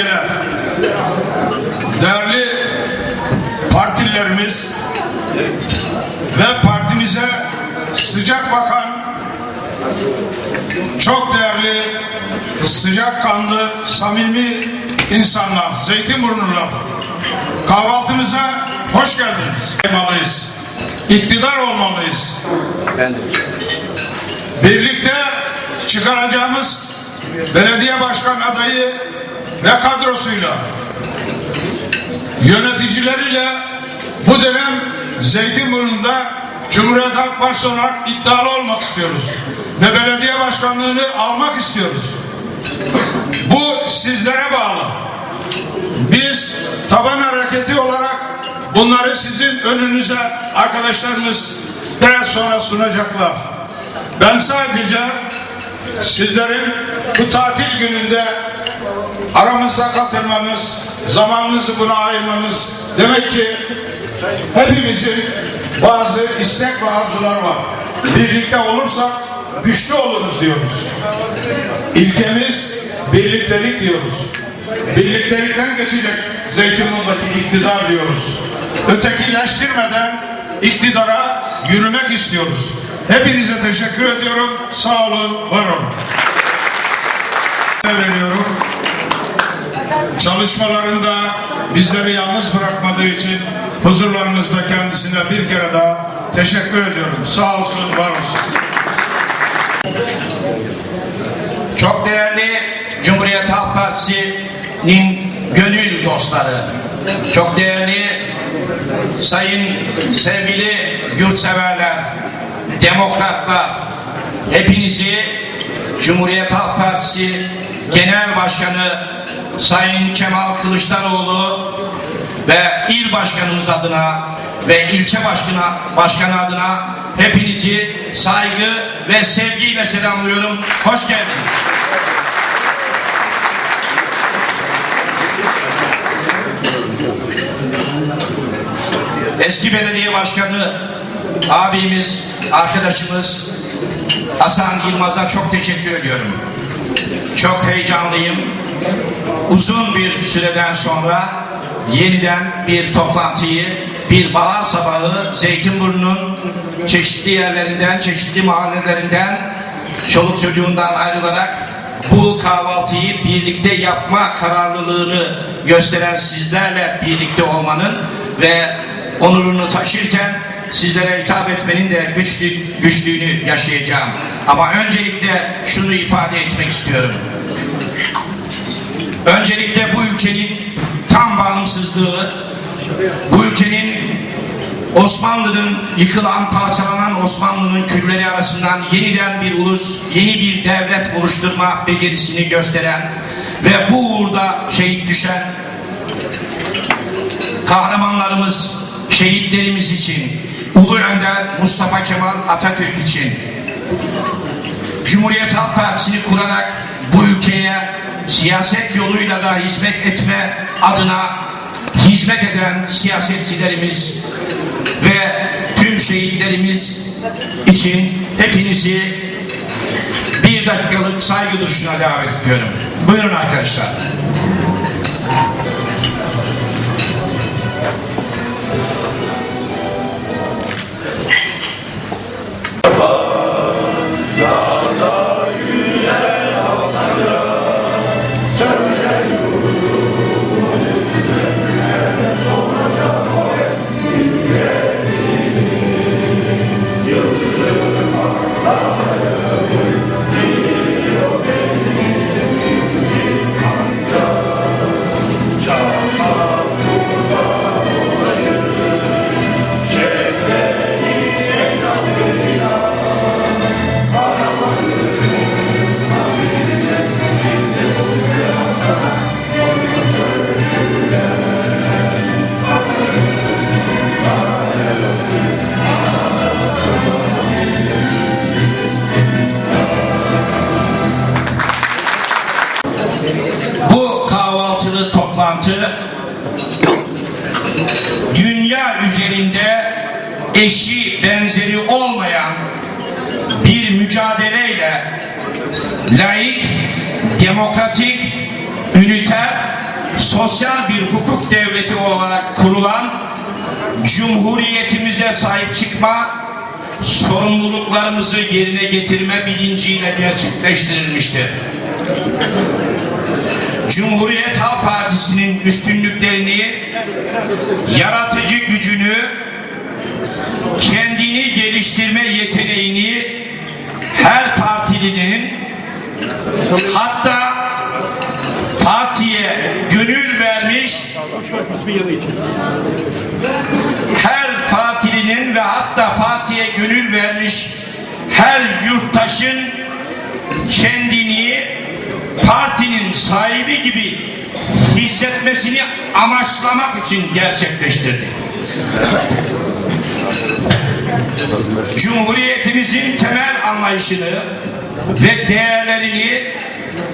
belgeler. Değerli partililerimiz ve partimize sıcak bakan çok değerli, sıcakkanlı, samimi insanlar, Zeytinburnular. Kahvaltımıza hoş geldiniz. Olmalıyız. İktidar olmalıyız. Birlikte çıkaracağımız belediye başkan adayı ve kadrosuyla yöneticileriyle bu dönem Zeytinburnu'nda Cumhuriyet Halk Partisi olarak iddialı olmak istiyoruz. Ve belediye başkanlığını almak istiyoruz. Bu sizlere bağlı. Biz taban hareketi olarak bunları sizin önünüze arkadaşlarımız biraz sonra sunacaklar. Ben sadece sizlerin bu tatil gününde aramızda katılmanız, zamanınızı buna ayırmanız demek ki hepimizin bazı istek ve arzular var. Birlikte olursak güçlü oluruz diyoruz. İlkemiz birliktelik diyoruz. Birliktelikten geçecek Zeytinburnu'ndaki iktidar diyoruz. Ötekileştirmeden iktidara yürümek istiyoruz. Hepinize teşekkür ediyorum. Sağ olun, var olun. veriyorum. Çalışmalarında bizleri yalnız bırakmadığı için huzurlarınızda kendisine bir kere daha teşekkür ediyorum. Sağ olsun, var olsun. Çok değerli Cumhuriyet Halk Partisi'nin gönül dostları, çok değerli sayın sevgili yurtseverler, demokratlar, hepinizi Cumhuriyet Halk Partisi Genel Başkanı Sayın Kemal Kılıçdaroğlu ve il başkanımız adına ve ilçe başkanı, başkanı adına hepinizi saygı ve sevgiyle selamlıyorum. Hoş geldiniz. Eski belediye başkanı abimiz, arkadaşımız Hasan Yılmaz'a çok teşekkür ediyorum. Çok heyecanlıyım. Uzun bir süreden sonra yeniden bir toplantıyı, bir bahar sabahı Zeytinburnu'nun çeşitli yerlerinden, çeşitli mahallelerinden, çoluk çocuğundan ayrılarak bu kahvaltıyı birlikte yapma kararlılığını gösteren sizlerle birlikte olmanın ve onurunu taşırken sizlere hitap etmenin de güçlü, güçlüğünü yaşayacağım. Ama öncelikle şunu ifade etmek istiyorum. Öncelikle bu ülkenin tam bağımsızlığı, bu ülkenin Osmanlı'nın yıkılan, parçalanan Osmanlı'nın külleri arasından yeniden bir ulus, yeni bir devlet oluşturma becerisini gösteren ve bu uğurda şehit düşen kahramanlarımız, şehitlerimiz için, Ulu Önder Mustafa Kemal Atatürk için Cumhuriyet Halk Partisi'ni kurarak bu ülkeye siyaset yoluyla da hizmet etme adına hizmet eden siyasetçilerimiz ve tüm şehitlerimiz için hepinizi bir dakikalık saygı duruşuna davet ediyorum. Buyurun arkadaşlar. Mücadeleyle laik, demokratik, üniter sosyal bir hukuk devleti olarak kurulan cumhuriyetimize sahip çıkma, sorumluluklarımızı yerine getirme bilinciyle gerçekleştirilmiştir. Cumhuriyet Halk Partisi'nin üstünlüklerini, yaratıcı gücünü, kendini geliştirme yeteneğini her partilinin hatta partiye gönül vermiş her partilinin ve hatta partiye gönül vermiş her yurttaşın kendini partinin sahibi gibi hissetmesini amaçlamak için gerçekleştirdi. Cumhuriyetimizin temel anlayışını ve değerlerini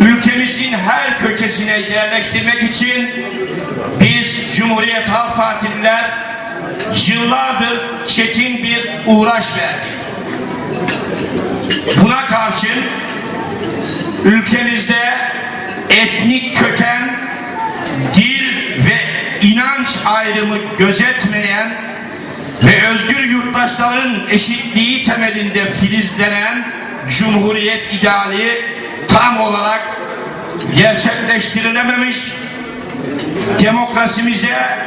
ülkemizin her köşesine yerleştirmek için biz Cumhuriyet Halk Partililer yıllardır çetin bir uğraş verdik. Buna karşın ülkemizde etnik köken, dil ve inanç ayrımı gözetmeyen ve özgür yurttaşların eşitliği temelinde filizlenen Cumhuriyet ideali tam olarak gerçekleştirilememiş, demokrasimize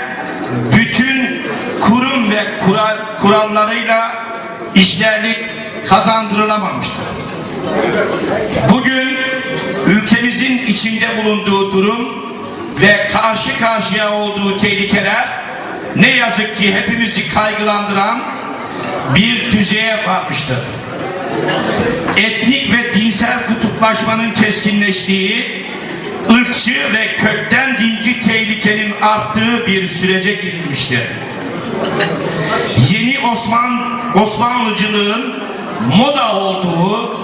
bütün kurum ve kural, kurallarıyla işlerlik kazandırılamamıştır. Bugün ülkemizin içinde bulunduğu durum ve karşı karşıya olduğu tehlikeler ne yazık ki hepimizi kaygılandıran bir düzeye varmıştır. Etnik ve dinsel kutuplaşmanın keskinleştiği, ırkçı ve kökten dinci tehlikenin arttığı bir sürece girilmiştir. Yeni Osman Osmanlıcılığın moda olduğu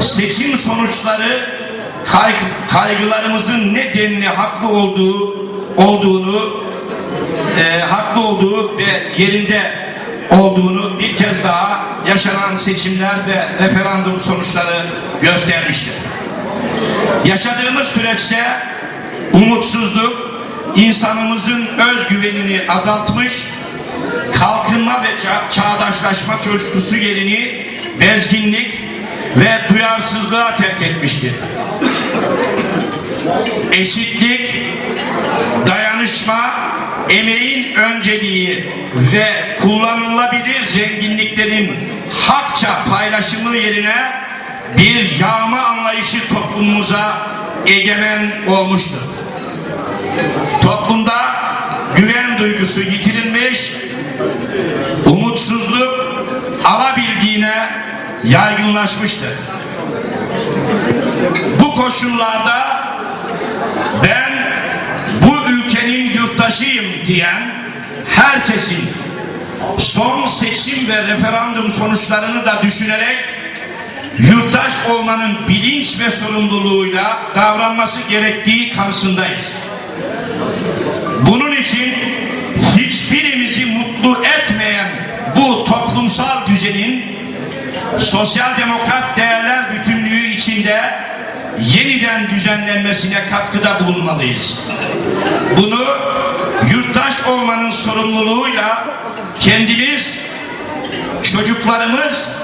seçim sonuçları kay- kaygılarımızın nedenli haklı olduğu olduğunu ve yerinde olduğunu bir kez daha yaşanan seçimler ve referandum sonuçları göstermiştir. Yaşadığımız süreçte umutsuzluk insanımızın özgüvenini azaltmış, kalkınma ve ça- çağdaşlaşma coşkusu yerini bezginlik ve duyarsızlığa terk etmiştir. Eşitlik, dayanışma, emeğin önceliği ve kullanılabilir zenginliklerin hakça paylaşımı yerine bir yağma anlayışı toplumumuza egemen olmuştur. Toplumda güven duygusu yitirilmiş, umutsuzluk alabildiğine yaygınlaşmıştır. Bu koşullarda ben yurttaşıyım diyen herkesin son seçim ve referandum sonuçlarını da düşünerek yurttaş olmanın bilinç ve sorumluluğuyla davranması gerektiği kanısındayız. Bunun için hiçbirimizi mutlu etmeyen bu toplumsal düzenin sosyal demokrat değerler bütünlüğü içinde yeniden düzenlenmesine katkıda bulunmalıyız. Bunu yurttaş olmanın sorumluluğuyla kendimiz, çocuklarımız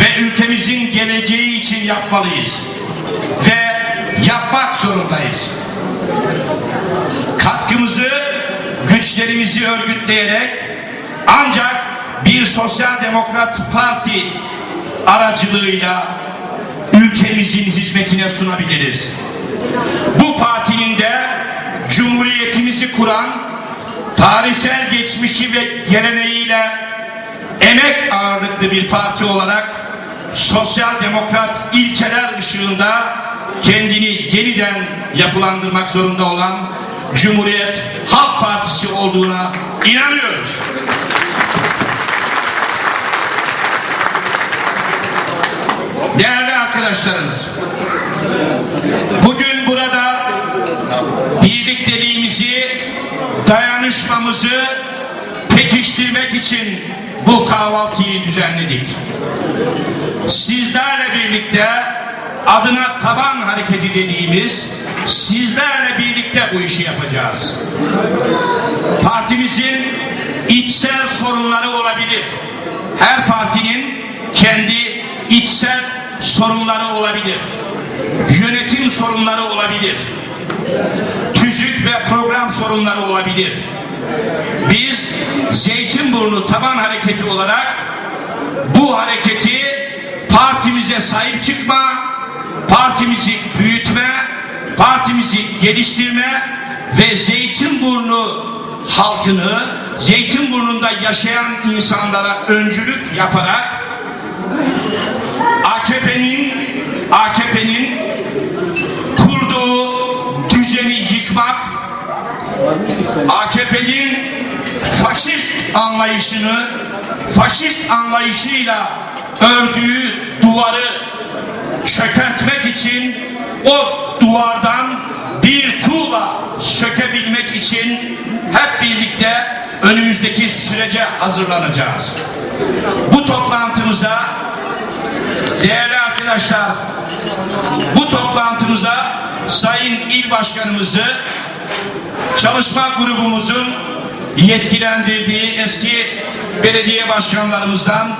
ve ülkemizin geleceği için yapmalıyız. Ve yapmak zorundayız. Katkımızı, güçlerimizi örgütleyerek ancak bir sosyal demokrat parti aracılığıyla ülkemizin hizmetine sunabiliriz. Bu partinin de cumhuriyetimizi kuran tarihsel geçmişi ve geleneğiyle emek ağırlıklı bir parti olarak sosyal demokrat ilkeler ışığında kendini yeniden yapılandırmak zorunda olan Cumhuriyet Halk Partisi olduğuna inanıyoruz. Değerli arkadaşlarımız, bugün burada birlikteliğimizi, dayanışmamızı pekiştirmek için bu kahvaltıyı düzenledik. Sizlerle birlikte adına taban hareketi dediğimiz, sizlerle birlikte bu işi yapacağız. Partimizin içsel sorunları olabilir. Her partinin kendi içsel sorunları olabilir. Yönetim sorunları olabilir. Program sorunları olabilir. Biz Zeytinburnu Taban Hareketi olarak bu hareketi partimize sahip çıkma, partimizi büyütme, partimizi geliştirme ve Zeytinburnu halkını Zeytinburnu'nda yaşayan insanlara öncülük yaparak AKP'nin AKP'nin kurduğu düzeni yıkmak AKP'nin faşist anlayışını faşist anlayışıyla ördüğü duvarı çökertmek için o duvardan bir tuğla sökebilmek için hep birlikte önümüzdeki sürece hazırlanacağız. Bu toplantımıza değerli arkadaşlar bu toplantımıza Sayın İl Başkanımızı çalışma grubumuzun yetkilendirdiği eski belediye başkanlarımızdan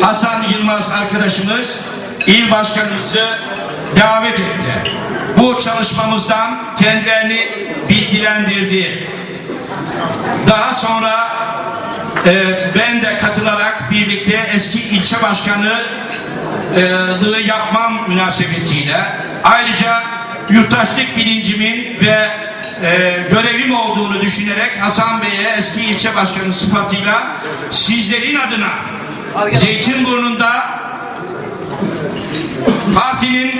Hasan Yılmaz arkadaşımız il başkanımızı davet etti. Bu çalışmamızdan kendilerini bilgilendirdi. Daha sonra e, ben de katılarak birlikte eski ilçe başkanlığı yapmam münasebetiyle ayrıca yurttaşlık bilincimin ve e, görevim olduğunu düşünerek Hasan Bey'e eski ilçe başkanı sıfatıyla sizlerin adına Zeytinburnu'nda partinin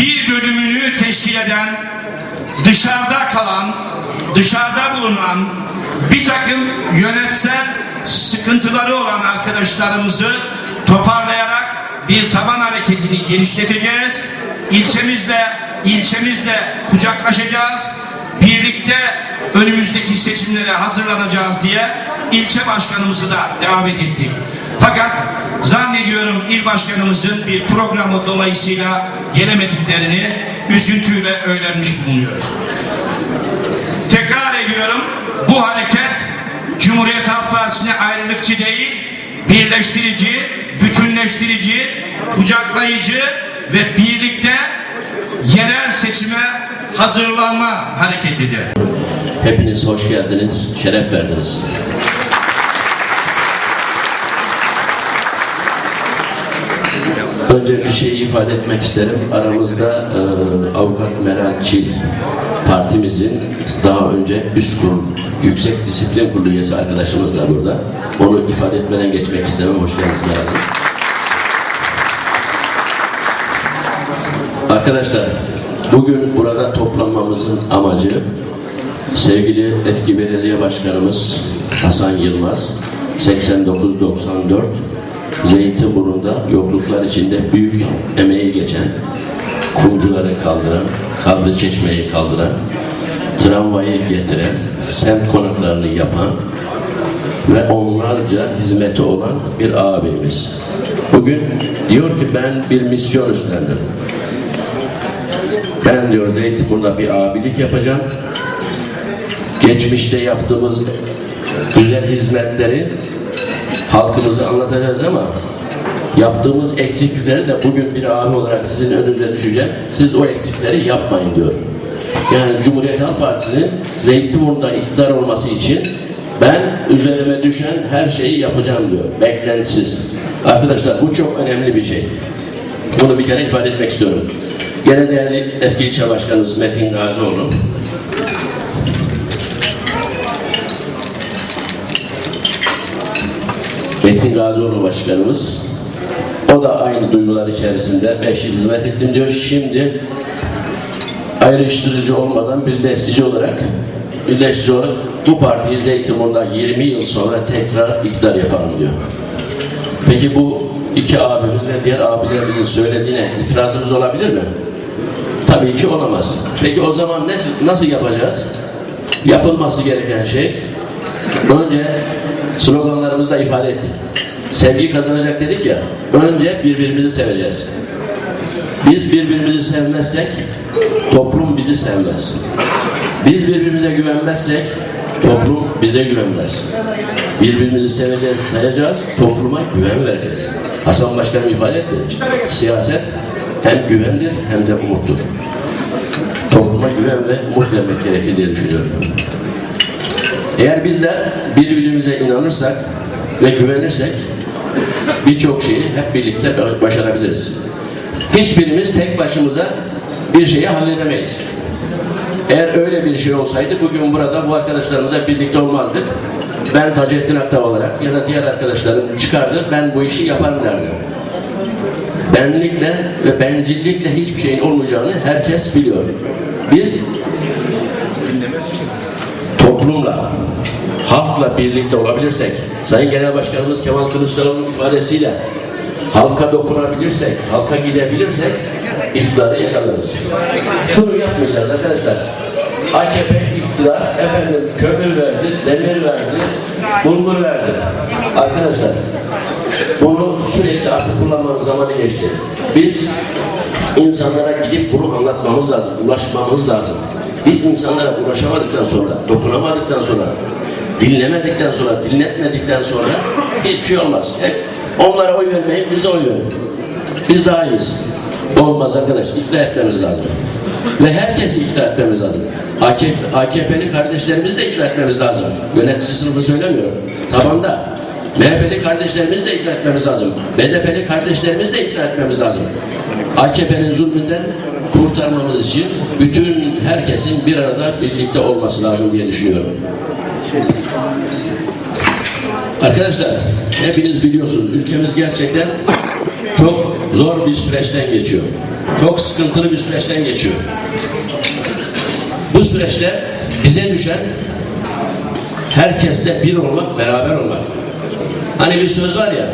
bir bölümünü teşkil eden dışarıda kalan, dışarıda bulunan bir takım yönetsel sıkıntıları olan arkadaşlarımızı toparlayarak bir taban hareketini genişleteceğiz. İlçemizle, ilçemizle kucaklaşacağız. Birlikte önümüzdeki seçimlere hazırlanacağız diye ilçe başkanımızı da davet ettik. Fakat zannediyorum il başkanımızın bir programı dolayısıyla gelemediklerini üzüntüyle öğrenmiş bulunuyoruz. Tekrar ediyorum bu hareket Cumhuriyet Halk Partisi'ne ayrılıkçı değil, birleştirici, bütünleştirici, kucaklayıcı ve birlikte yerel seçime hazırlanma hareketidir. Hepiniz hoş geldiniz, şeref verdiniz. Önce bir şey ifade etmek isterim. Aramızda e, avukat Meral Çil, partimizin daha önce üst kurul, yüksek disiplin kurulu üyesi arkadaşımız da burada. Onu ifade etmeden geçmek istemem. Hoş geldiniz Meral Hanım. Arkadaşlar, bugün burada toplanmamızın amacı sevgili eski belediye başkanımız Hasan Yılmaz 89-94 Zeytinburnu'nda yokluklar içinde büyük emeği geçen kumcuları kaldıran, kaldı çeşmeyi kaldıran, tramvayı getiren, semt konaklarını yapan ve onlarca hizmeti olan bir abimiz. Bugün diyor ki ben bir misyon üstlendim. Ben diyor Zeytinburnu'da bir abilik yapacağım. Geçmişte yaptığımız güzel hizmetleri halkımıza anlatacağız ama yaptığımız eksiklikleri de bugün bir abi olarak sizin önünüze düşeceğim. Siz o eksikleri yapmayın diyor. Yani Cumhuriyet Halk Partisi'nin Zeytinburnu'da iktidar olması için ben üzerime düşen her şeyi yapacağım diyor. Beklentisiz. Arkadaşlar bu çok önemli bir şey. Bunu bir kere ifade etmek istiyorum. Gene değerli eski ilçe başkanımız Metin Gazioğlu. Metin Gazioğlu başkanımız. O da aynı duygular içerisinde 5 yıl hizmet ettim diyor. Şimdi ayrıştırıcı olmadan birleştirici olarak birleştirici olarak bu partiyi Zeytinburnu'nda 20 yıl sonra tekrar iktidar yapalım diyor. Peki bu iki abimiz ve diğer abilerimizin söylediğine itirazımız olabilir mi? Tabii ki olamaz. Peki o zaman nasıl, nasıl yapacağız? Yapılması gereken şey önce sloganlarımızda ifade ettik. Sevgi kazanacak dedik ya. Önce birbirimizi seveceğiz. Biz birbirimizi sevmezsek toplum bizi sevmez. Biz birbirimize güvenmezsek toplum bize güvenmez. Birbirimizi seveceğiz, sayacağız, topluma güven vereceğiz. Hasan Başkanım ifade etti. Siyaset hem güvendir hem de umuttur. Topluma güven ve umut vermek gerekir diye düşünüyorum. Eğer bizler birbirimize inanırsak ve güvenirsek birçok şeyi hep birlikte başarabiliriz. Hiçbirimiz tek başımıza bir şeyi halledemeyiz. Eğer öyle bir şey olsaydı bugün burada bu arkadaşlarımıza birlikte olmazdık. Ben Taceddin Aktav olarak ya da diğer arkadaşlarım çıkardı ben bu işi yaparım derdi. Benlikle ve bencillikle hiçbir şeyin olmayacağını herkes biliyor. Biz toplumla, halkla birlikte olabilirsek, Sayın Genel Başkanımız Kemal Kılıçdaroğlu'nun ifadesiyle halka dokunabilirsek, halka gidebilirsek iktidarı yakalarız. Şunu yapmayacağız arkadaşlar. AKP iktidar efendim kömür verdi, demir verdi, bulgur verdi. Arkadaşlar bunu sürekli artık kullanmanın zamanı geçti. Biz insanlara gidip bunu anlatmamız lazım, ulaşmamız lazım. Biz insanlara ulaşamadıktan sonra, dokunamadıktan sonra, dinlemedikten sonra, dinletmedikten sonra hiçbir şey olmaz. Hep onlara oy vermeyin, bize oy verin. Biz daha iyiyiz. Olmaz arkadaş, ikna etmemiz lazım. Ve herkesi ikna etmemiz lazım. AKP, AKP'li kardeşlerimizi de ikna etmemiz lazım. Yönetici sınıfı söylemiyorum. Tabanda. MHP'li kardeşlerimizi de ikna etmemiz lazım. BDP'li kardeşlerimizi de ikna etmemiz lazım. AKP'nin zulmünden kurtarmamız için bütün herkesin bir arada birlikte olması lazım diye düşünüyorum. Arkadaşlar hepiniz biliyorsunuz ülkemiz gerçekten çok zor bir süreçten geçiyor. Çok sıkıntılı bir süreçten geçiyor. Bu süreçte bize düşen herkesle bir olmak, beraber olmak. Hani bir söz var ya,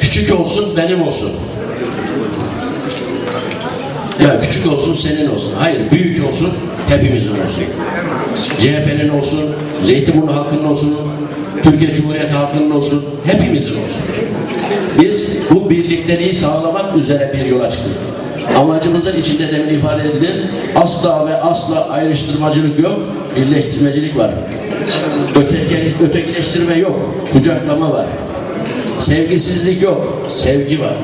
küçük olsun benim olsun. Ya küçük olsun senin olsun. Hayır büyük olsun hepimizin olsun. CHP'nin olsun, Zeytinburnu halkının olsun, Türkiye Cumhuriyeti halkının olsun, hepimizin olsun. Biz bu birlikteliği sağlamak üzere bir yola çıktık. Amacımızın içinde demin ifade edildi. Asla ve asla ayrıştırmacılık yok, birleştirmecilik var. Öteki, ötekileştirme yok, kucaklama var. Sevgisizlik yok, sevgi var.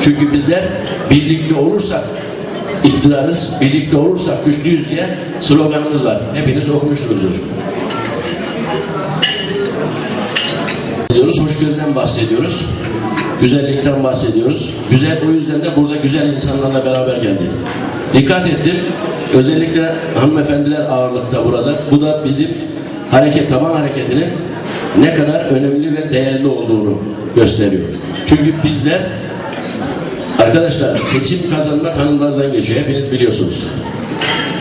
Çünkü bizler birlikte olursak iktidarız, birlikte olursak güçlüyüz diye sloganımız var. Hepiniz okumuşsunuzdur. Bahsediyoruz, hoşgörüden bahsediyoruz. Güzellikten bahsediyoruz. Güzel, o yüzden de burada güzel insanlarla beraber geldik. Dikkat ettim. Özellikle hanımefendiler ağırlıkta burada. Bu da bizim hareket, taban hareketinin ne kadar önemli ve değerli olduğunu gösteriyor. Çünkü bizler Arkadaşlar seçim kazanmak hanımlardan geçiyor. Hepiniz biliyorsunuz.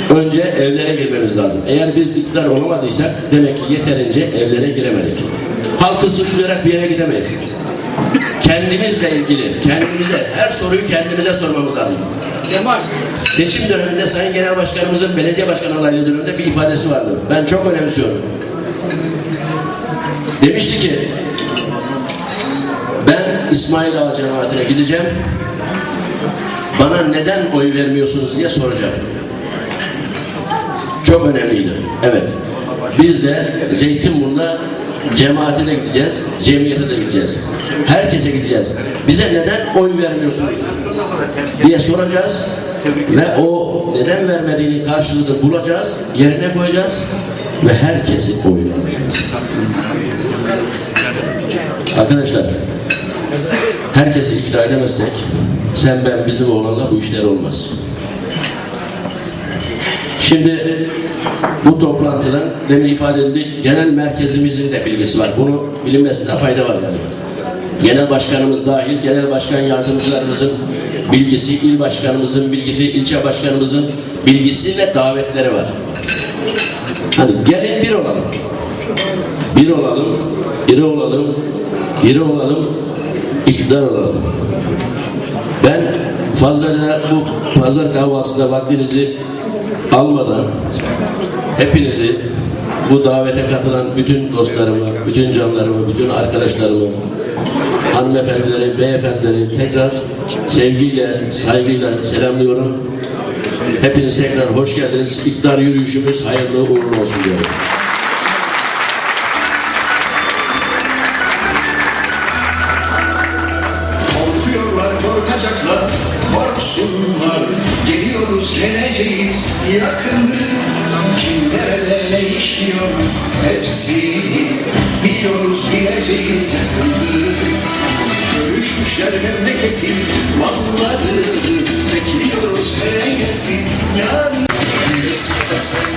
Önce evlere girmemiz lazım. Eğer biz iktidar olamadıysak demek ki yeterince evlere giremedik. Halkı suçlayarak bir yere gidemeyiz. Kendimizle ilgili, kendimize, her soruyu kendimize sormamız lazım. Seçim döneminde Sayın Genel Başkanımızın belediye başkanı adaylığı döneminde bir ifadesi vardı. Ben çok önemsiyorum. Demişti ki ben İsmail Ağa cemaatine gideceğim. Bana neden oy vermiyorsunuz diye soracağım. Çok önemliydi. Evet. Biz de Zeytinburnu'na cemaate de gideceğiz, cemiyete de gideceğiz. Herkese gideceğiz. Bize neden oy vermiyorsunuz diye soracağız. Ve o neden vermediğinin karşılığını bulacağız, yerine koyacağız ve herkesi oyuna alacağız. Arkadaşlar, herkesi ikna edemezsek sen ben bizim oğlanla bu işler olmaz. Şimdi bu toplantıdan demin ifade edildi genel merkezimizin de bilgisi var. Bunu bilinmesinde fayda var yani. Genel başkanımız dahil, genel başkan yardımcılarımızın bilgisi, il başkanımızın bilgisi, ilçe başkanımızın bilgisi ve davetleri var. Hani gelin bir olalım. Bir olalım, iri olalım, iri olalım, iktidar olalım. Ben fazlaca bu pazar kahvaltısında vaktinizi almadan hepinizi bu davete katılan bütün dostlarımı, bütün canlarımı, bütün arkadaşlarımı, hanımefendileri, beyefendileri tekrar sevgiyle, saygıyla selamlıyorum. Hepiniz tekrar hoş geldiniz. İktidar yürüyüşümüz hayırlı uğurlu olsun diyorum. değil Biliyoruz bileceğiz Görüşmüşler memleketin malları Bekliyoruz. Her yesin yarın Biz. tasarlı